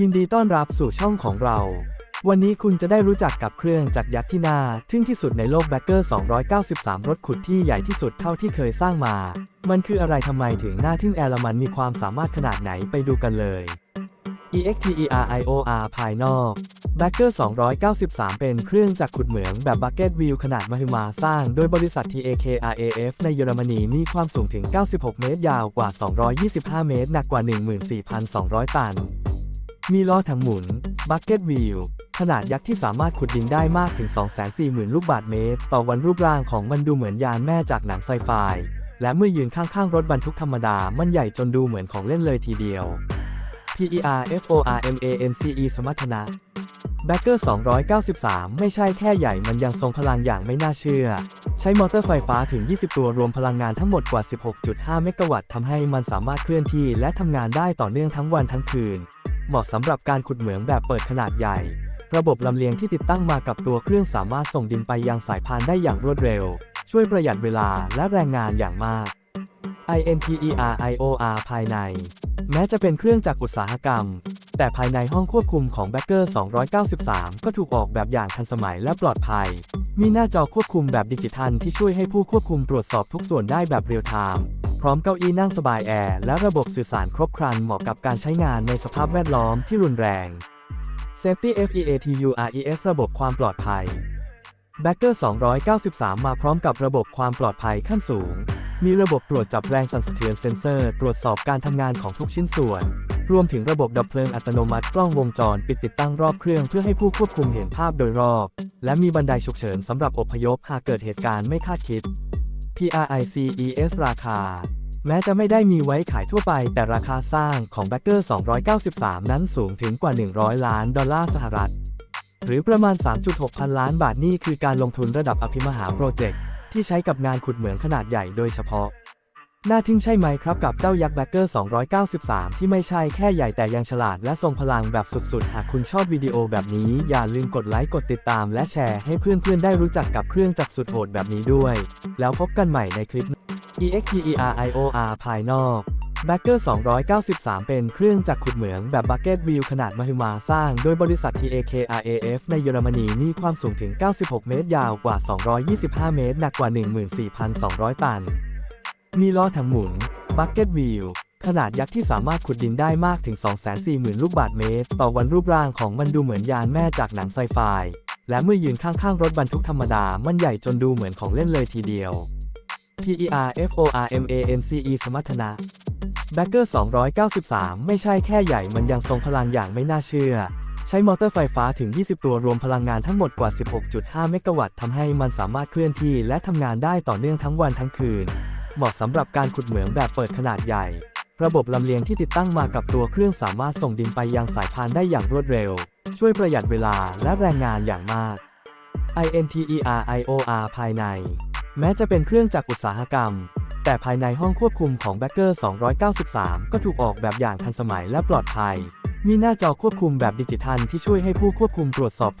ยินดีต้อนรับสู่ช่องของเรา วันนี้คุณจะได้รู้จักกับเครื่องจักรยักษ์ที่น่าทึ่งที่สุดในโลกแบคเกอร์ 293 รถขุดที่ใหญ่ที่สุดเท่าที่เคยสร้างมา มันคืออะไรทำไมถึงน่าทึ่งแอร์ลมันมีความสามารถขนาดไหนไปดูกันเลย EXTERIOR ภายนอก b a c k e r 293 เป็นเครื่องจักรขุดเหมืองแบบ Bucket Wheel ขนาดมหึมาสร้างโดยบริษัท TAKRAF ในเยอรมนีมีความสูงถึง 96 เมตร ยาวกว่า 225 เมตร หนักกว่า 14,200 ตัน มีล้อถังหมุน Bucket Wheel ขนาดยักษ์ที่สามารถขุดดินได้มากถึง 240,000 ลูกบาศก์เมตร ต่อวันรูปร่างของมันดูเหมือนยานแม่จากหนังไซไฟ และเมื่อยืนข้างๆ รถบรรทุกธรรมดา มันใหญ่จนดูเหมือนของเล่นเลยทีเดียว PERFORMANCE สมรรถนะ b a c k e r 293 ไม่ใช่แค่ใหญ่มันยังทรงพลังอย่างไม่น่าเชื่อ ใช้มอเตอร์ไฟฟ้าถึง 20 ตัวรวมพลังงานทั้งหมดกว่า 16.5 เมกะวัตต์ทำให้มันสามารถเคลื่อนที่และทำงานได้ต่อเนื่องทั้งวันทั้งคืน เหมาะสำหรับการขุดเหมืองแบบเปิดขนาดใหญ่ ระบบลำเลียงที่ติดตั้งมากับตัวเครื่องสามารถส่งดินไปยังสายพานได้อย่างรวดเร็ว ช่วยประหยัดเวลาและแรงงานอย่างมาก INTERIOR ภายใน แม้จะเป็นเครื่องจักอุตสาหกรรม แต่ภายในห้องควบคุมของ b a c k e r 293 ก็ถูกออกแบบอย่างทันสมัยและปลอดภัย มีหน้าจอควบคุมแบบดิจิทัลที่ช่วยให้ผู้ควบคุมตรวจสอบทุกส่วนได้แบบเรียลไทม์ พร้อมเก้าอี้นั่งสบายแอร์และระบบสื่อสารครบครันเหมาะกับการใช้งานในสภาพแวดล้อมที่รุนแรง Safety FEATURES ระบบความปลอดภัย b a c k e r 293 มาพร้อมกับระบบความปลอดภัยขั้นสูง มีระบบตรวจจับแรงสั่นสะเทือนเซ็นเซอร์ ตรวจสอบการทำงานของทุกชิ้นส่วน รวมถึงระบบดับเพลิงอัตโนมัติกล้องวงจรปิดติดตั้งรอบเครื่องเพื่อให้ผู้ควบคุมเห็นภาพโดยรอบ และมีบันไดฉุกเฉินสำหรับอพยพหากเกิดเหตุการณ์ไม่คาดคิด PRICES ราคา แม้จะไม่ได้มีไว้ขายทั่วไป แต่ราคาสร้างของ b a c k e r 293 นั้นสูงถึงกว่า 100 ล้านดอลลาร์สหรัฐ หรือประมาณ 3.6 พันล้านบาทนี่คือการลงทุนระดับอภิมหาโปรเจกต์ที่ใช้กับงานขุดเหมืองขนาดใหญ่โดยเฉพาะ น่าทึ่งใช่ไหมครับกับเจ้ายักษ์แบคเกอร์ 293 ที่ไม่ใช่แค่ใหญ่แต่ยังฉลาดและทรงพลังแบบสุดๆ หากคุณชอบวิดีโอแบบนี้ อย่าลืมกดไลค์กดติดตามและแชร์ให้เพื่อนๆ ได้รู้จักกับเครื่องจักรสุดโหดแบบนี้ด้วย แล้วพบกันใหม่ในคลิป EXTERIOR ภายนอก b a c k e r 293 เป็นเครื่องจักรขุดเหมืองแบบ Bucket Wheel ขนาดมหึมาสร้างโดยบริษัท TAKRAF ในเยอรมนีมีความสูงถึง 96 เมตร ยาวกว่า 225 เมตร หนักกว่า 14,200 ตัน มีล้อถังหมุน Bucket Wheel ขนาดยักษ์ที่สามารถขุดดินได้มากถึง 240,000 ลูกบาศก์เมตร ต่อวันรูปร่างของมันดูเหมือนยานแม่จากหนังไซไฟ และเมื่อยืนข้างๆ รถบรรทุกธรรมดา มันใหญ่จนดูเหมือนของเล่นเลยทีเดียว PERFORMANCE สมรรถนะ b a c k e r 293 ไม่ใช่แค่ใหญ่มันยังทรงพลังอย่างไม่น่าเชื่อ ใช้มอเตอร์ไฟฟ้าถึง 20 ตัวรวมพลังงานทั้งหมดกว่า 16.5 เมกะวัตต์ทำให้มันสามารถเคลื่อนที่และทำงานได้ต่อเนื่องทั้งวันทั้งคืน เหมาะสำหรับการขุดเหมืองแบบเปิดขนาดใหญ่ ระบบลำเลียงที่ติดตั้งมากับตัวเครื่องสามารถส่งดินไปยังสายพานได้อย่างรวดเร็ว ช่วยประหยัดเวลาและแรงงานอย่างมาก INTERIOR ภายใน แม้จะเป็นเครื่องจักรอุตสาหกรรม แต่ภายในห้องควบคุมของ b a c k e r 293 ก็ถูกออกแบบอย่างทันสมัยและปลอดภัย มีหน้าจอควบคุมแบบดิจิทัลที่ช่วยให้ผู้ควบคุมตรวจสอบ